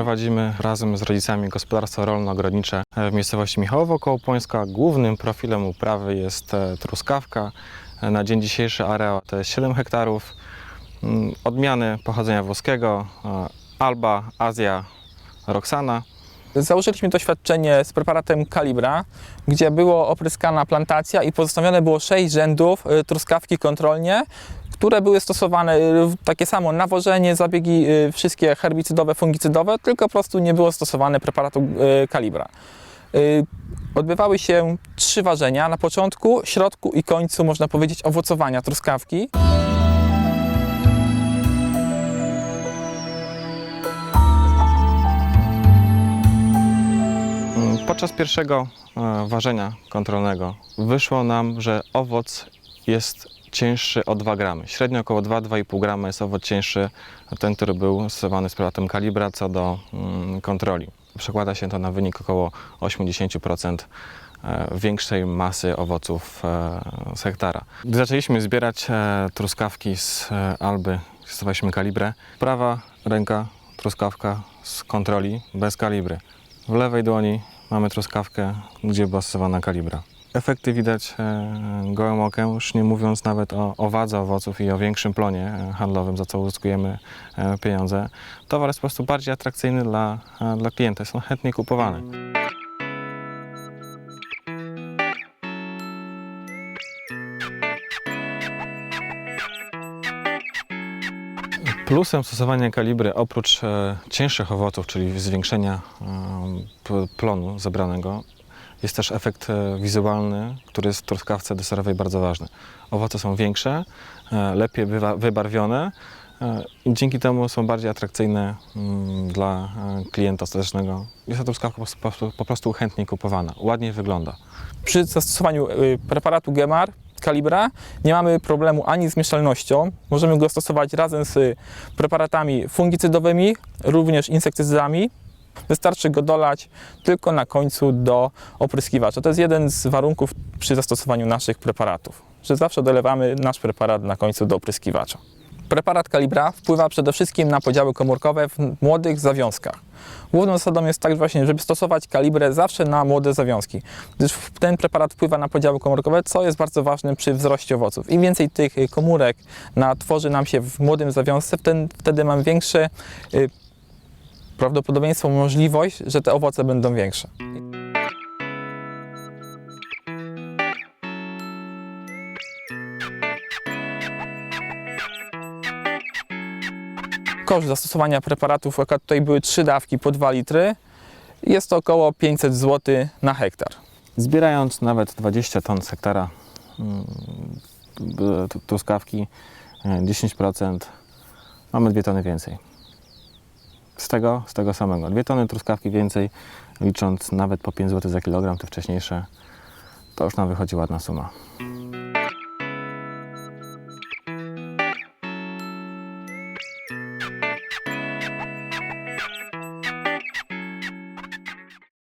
prowadzimy razem z rodzicami gospodarstwo rolno-ogrodnicze w miejscowości Michałowo koło Płońska. Głównym profilem uprawy jest e, truskawka. E, Na dzień dzisiejszy areał to jest 7 hektarów. Mm, Odmiany pochodzenia włoskiego, e, Alba, Azja, Roxana. Założyliśmy doświadczenie z preparatem Calibra, gdzie było opryskana plantacja i pozostawione było sześć rzędów y, truskawki kontrolnie, które były stosowane y, takie samo nawożenie, zabiegi y, wszystkie herbicydowe, fungicydowe, tylko po prostu nie było stosowane preparatu y, Calibra. Y, Odbywały się trzy ważenia na początku, środku i końcu, można powiedzieć, owocowania truskawki. Podczas pierwszego e, ważenia kontrolnego wyszło nam, że owoc jest cięższy o 2 gramy. Średnio około 2-2,5 gramy jest owoc cięższy, ten, który był stosowany z preparatem kalibra co do mm, kontroli. Przekłada się to na wynik około 80% e, większej masy owoców e, z hektara. Gdy zaczęliśmy zbierać e, truskawki z Alby, stosowaliśmy kalibrę. Prawa ręka truskawka z kontroli bez kalibry. W lewej dłoni mamy truskawkę, gdzie była stosowana kalibra. Efekty widać e, gołym okiem, już nie mówiąc nawet o, o wadze owoców i o większym plonie e, handlowym, za co uzyskujemy e, pieniądze. Towar jest po prostu bardziej atrakcyjny dla, dla klienta, jest on chętniej kupowany. Plusem stosowania kalibry, oprócz cięższych owoców, czyli zwiększenia plonu zebranego, jest też efekt e, wizualny, który jest w truskawce deserowej bardzo ważny. Owoce są większe, e, lepiej wybarwione e, i dzięki temu są bardziej atrakcyjne mm, dla klienta ostatecznego. Jest ta truskawka po, prostu- chętniej kupowana, ładniej wygląda. Przy zastosowaniu y, preparatu Gemar Calibra nie mamy problemu ani z mieszalnością. Możemy go stosować razem z preparatami fungicydowymi, również insektycydami. Wystarczy go dolać tylko na końcu do opryskiwacza. To jest jeden z warunków przy zastosowaniu naszych preparatów, że zawsze dolewamy nasz preparat na końcu do opryskiwacza. Preparat Calibra wpływa przede wszystkim na podziały komórkowe w młodych zawiązkach. Główną zasadą jest tak właśnie, żeby stosować kalibrę zawsze na młode zawiązki, gdyż ten preparat wpływa na podziały komórkowe, co jest bardzo ważne przy wzroście owoców. Im więcej tych y, komórek na, tworzy nam się w młodym zawiązce, wtedy, wtedy mam większe y, prawdopodobieństwo, możliwość, że te owoce będą większe. Koszt zastosowania preparatów, akurat tutaj były trzy dawki po 2 litry, jest to około 500 zł na hektar. Zbierając nawet 20 ton z hektara mm, truskawki, e, 10%, mamy 2 tony więcej. Z tego, z tego samego. 2 tony truskawki więcej, licząc nawet po 5 zł za kilogram, te wcześniejsze, to już nam wychodzi ładna suma.